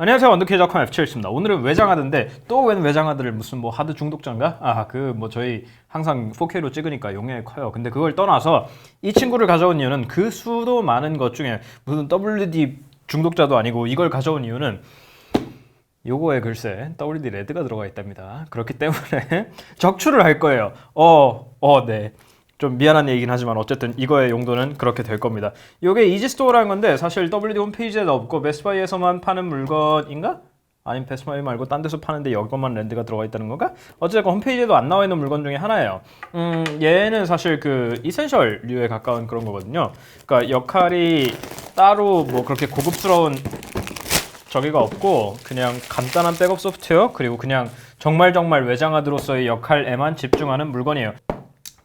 안녕하세요. 원더케이저컴 F7입니다. 오늘은 외장하드인데 또 웬 외장하드를 무슨 뭐 하드 중독자인가? 아 그 뭐 저희 항상 4K로 찍으니까 용량이 커요. 근데 그걸 떠나서 이 친구를 가져온 이유는 그 수도 많은 것 중에 무슨 WD 중독자도 아니고 이걸 가져온 이유는 요거에 글쎄 WD 레드가 들어가 있답니다. 그렇기 때문에 적출을 할 거예요. 어, 어, 네. 좀 미안한 얘기긴 하지만 어쨌든 이거의 용도는 그렇게 될 겁니다. 이게 이지스토어라는 건데 사실 WD 홈페이지에도 없고 베스트바이에서만 파는 물건인가? 아니면 베스트바이 말고 딴 데서 파는데 이것만 랜드가 들어가 있다는 건가? 어쨌든 홈페이지에도 안 나와 있는 물건 중에 하나예요. 음, 얘는 사실 그 이센셜류에 가까운 그런 거거든요. 그러니까 역할이 따로 뭐 그렇게 고급스러운 저기가 없고 그냥 간단한 백업 소프트웨어 그리고 그냥 정말 정말 외장하드로서의 역할에만 집중하는 물건이에요.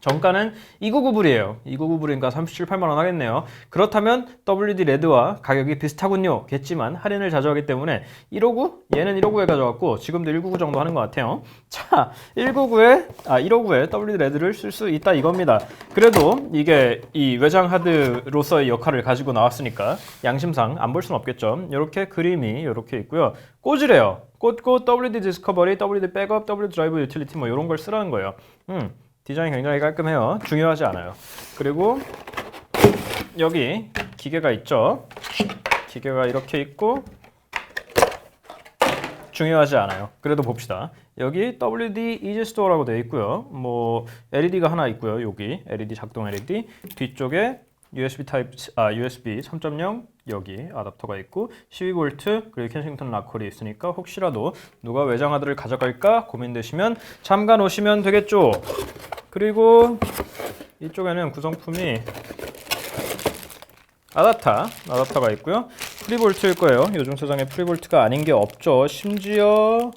정가는 299불이에요. 299불이니까 37, 8만 원 하겠네요. 그렇다면 WD 레드와 가격이 비슷하군요. 겠지만 할인을 자주 하기 때문에 159? 얘는 159에 가져왔고 지금도 199 정도 하는 것 같아요. 자, 199에 아 159에 WD 레드를 쓸 수 있다 이겁니다. 그래도 이게 이 외장 하드로서의 역할을 가지고 나왔으니까 양심상 안 볼 수는 없겠죠. 이렇게 그림이 이렇게 있고요. 꽂으래요. 꽂고 WD 디스커버리, WD 백업, WD 드라이브 유틸리티 뭐 이런 걸 쓰라는 거예요. 음. 디자인 굉장히 깔끔해요. 중요하지 않아요. 그리고 여기 기계가 있죠. 기계가 이렇게 있고 중요하지 않아요. 그래도 봅시다. 여기 WD 이지 스토어라고 되어 있고요. 뭐 LED가 하나 있고요. 여기 LED 작동 LED 뒤쪽에 USB 타입 아 USB 3.0 여기 아답터가 있고 12V 그리고 켄싱턴 락홀이 있으니까 혹시라도 누가 외장하드를 가져갈까 고민되시면 잠깐 오시면 되겠죠. 그리고 이쪽에는 구성품이 아답타, 아답터가 있고요. 프리볼트일 거예요. 요즘 세상에 프리볼트가 아닌 게 없죠. 심지어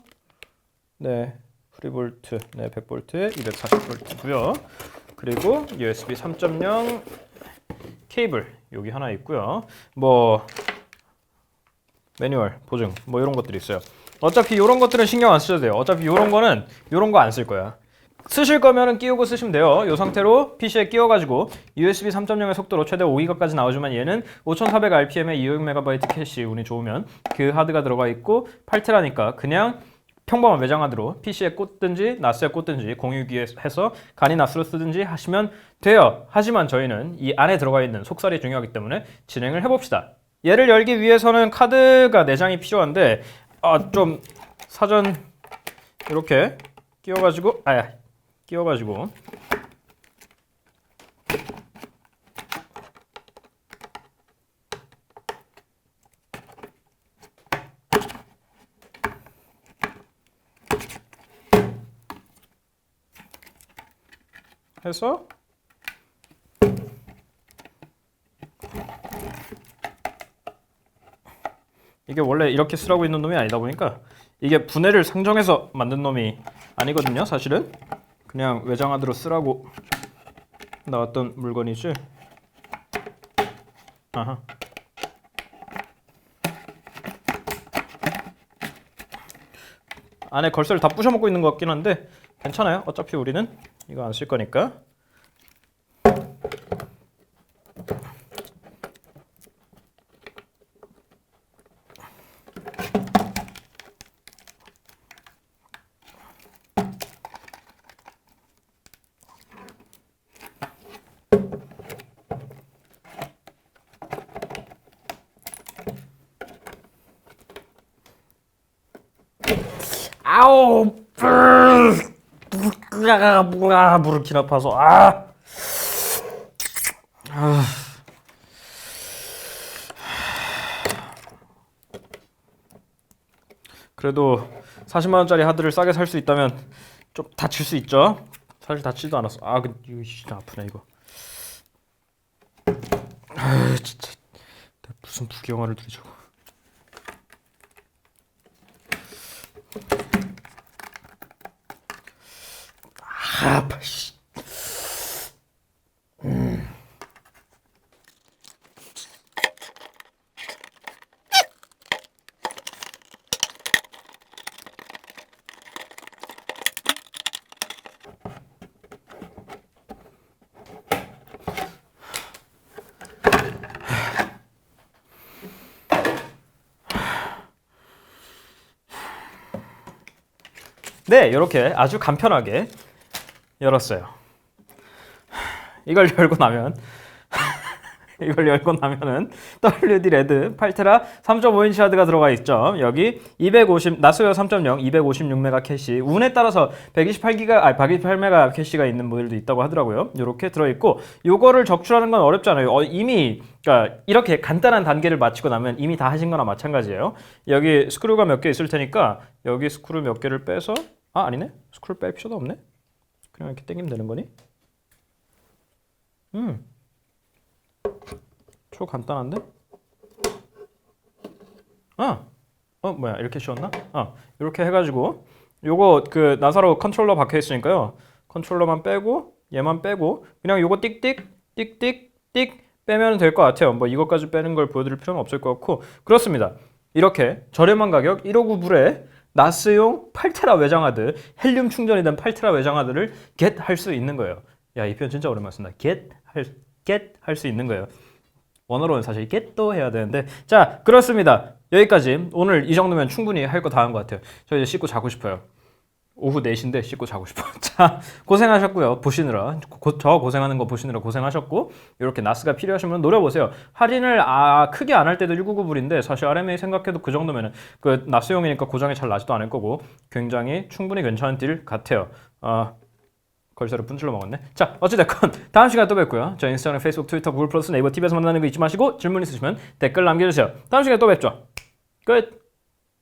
네, 프리볼트, 네, 100볼트에 240볼트고요. 그리고 USB 3.0 케이블 여기 하나 있고요. 뭐 매뉴얼, 보증 뭐 이런 것들이 있어요. 어차피 이런 것들은 신경 안 쓰셔도 돼요. 어차피 이런 거는 이런 거 안 쓸 거야. 쓰실 거면은 끼우고 쓰시면 돼요. 이 상태로 PC에 끼워가지고 USB 3.0의 속도로 최대 5기가까지 나오지만 얘는 5400rpm에 200MB 캐시 운이 좋으면 그 하드가 들어가 있고 8테라니까 그냥 평범한 외장 하드로 PC에 꽂든지 나스에 꽂든지 공유기에 해서 간이 나스로 쓰든지 하시면 돼요. 하지만 저희는 이 안에 들어가 있는 속살이 중요하기 때문에 진행을 해봅시다. 얘를 열기 위해서는 카드가 4장이 필요한데 아, 좀 사전 이렇게 끼워가지고 아야 끼워가지고 해서 이게 원래 이렇게 쓰라고 있는 놈이 아니다 보니까 이게 분해를 상정해서 만든 놈이 아니거든요 사실은. 그냥 외장하드로 쓰라고 나왔던 물건이지. 아하. 안에 걸쇠를 다 부셔먹고 있는 것 같긴 한데 괜찮아요 어차피 우리는 이거 안 쓸 거니까. 아우 길 아파서 아. 아. 그래도 40만 원짜리 하드를 싸게 살 수 있다면 좀 다칠 수 있죠. 사실 다치지도 않았어. 아, 근데 이거 진짜 아프네 이거. 아, 진짜 무슨 부경화를 들이자 사파 씨. 네, 이렇게 아주 간편하게 열었어요. 이걸 열고 나면 이걸 열고 나면은 WD 레드 8테라 3.5인치 하드가 들어가 있죠. 여기 250 나스웨어 3.0 256메가 캐시 운에 따라서 128기가 아니 128메가 캐시가 있는 모델도 있다고 하더라고요. 이렇게 들어 있고 요거를 적출하는 건 어렵잖아요. 어, 이미 그러니까 이렇게 간단한 단계를 마치고 나면 이미 다 하신 거나 마찬가지예요. 여기 스크류가 몇 개 있을 테니까 여기 스크류 몇 개를 빼서 아 아니네 스크류 뺄 필요도 없네. 그냥 이렇게 당기면 되는 거니? 음. 초 간단한데? 아, 어 뭐야 이렇게 씌웠나? 어 이렇게 해가지고 요거 그 나사로 컨트롤러 박혀 있으니까요. 컨트롤러만 빼고 얘만 빼고 그냥 요거 띡띡 띡띡 띡 빼면 될 것 같아요. 뭐 이것까지 빼는 걸 보여드릴 필요는 없을 것 같고 그렇습니다. 이렇게 저렴한 가격 159불에 나스용 8테라 외장하드 헬륨 충전이 된 8테라 외장하드를 get 할 수 있는 거예요. 야 이 표현 진짜 오랜만에 쓴다. get 할 get 할 수 있는 거예요. 원어로는 사실 get도 해야 되는데 자 그렇습니다. 여기까지 오늘 이 정도면 충분히 할 거 다 한 것 같아요. 저 이제 씻고 자고 싶어요. 오후 4시인데 씻고 자고 싶어. 자, 고생하셨고요. 보시느라. 고, 저 고생하는 거 보시느라 고생하셨고, 이렇게 나스가 필요하시면 노려보세요. 할인을 아, 크게 안 할 때도 199불인데, 사실 RMA 생각해도 그 정도면은, 그 나스용이니까 고장이 잘 나지도 않을 거고, 굉장히 충분히 괜찮은 딜 같아요. 아, 걸쇠로 분출로 먹었네. 자, 어찌됐건, 다음 시간에 또 뵙고요. 저 인스타그램, 페이스북, 트위터, 구글 플러스, 네이버 TV에서 만나는 거 잊지 마시고, 질문 있으시면 댓글 남겨주세요. 다음 시간에 또 뵙죠. 끝!